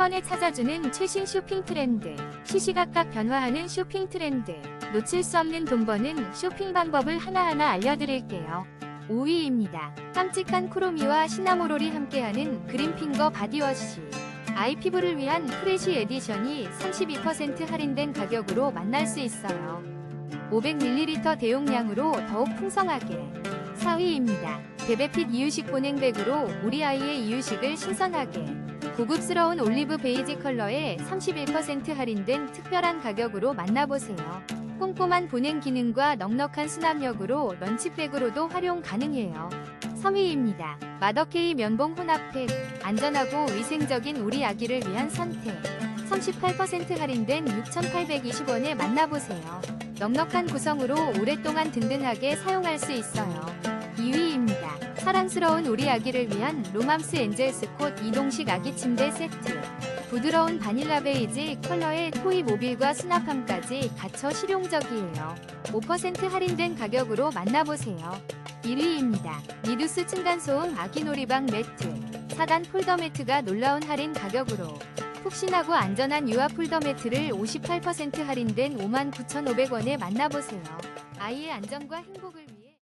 번에 찾아주는 최신 쇼핑 트렌드. 시시각각 변화하는 쇼핑 트렌드. 놓칠 수 없는 돈 버는 쇼핑 방법을 하나하나 알려드릴게요. 5위입니다. 깜찍한 쿠로미와 시나모롤이 함께하는 그린핑거 바디워시. 아이 피부를 위한 프레쉬 에디션이 32% 할인된 가격으로 만날 수 있어요. 500ml 대용량으로 더욱 풍성하게. 4위입니다. 베베핏 이유식 보냉백으로 우리 아이의 이유식을 신선하게. 고급스러운 올리브 베이지 컬러에 31% 할인된 특별한 가격으로 만나보세요. 꼼꼼한 보냉 기능과 넉넉한 수납력으로 런치백으로도 활용 가능해요. 3위입니다. 마더케이 면봉 혼합팩. 안전하고 위생적인 우리 아기를 위한 선택. 38% 할인된 6,820원에 만나보세요. 넉넉한 구성으로 오랫동안 든든하게 사용할 수 있어요. 2위입니다. 사랑스러운 우리 아기를 위한 로맘스 엔젤스 콧 이동식 아기 침대 세트. 부드러운 바닐라 베이지 컬러의 토이 모빌과 수납함까지 갖춰 실용적이에요. 5% 할인된 가격으로 만나보세요. 1위입니다. 미두스 층간소음 아기 놀이방 매트. 4단 폴더 매트가 놀라운 할인 가격으로 푹신하고 안전한 유아 폴더 매트를 58% 할인된 59,500원에 만나보세요. 아이의 안전과 행복을 위해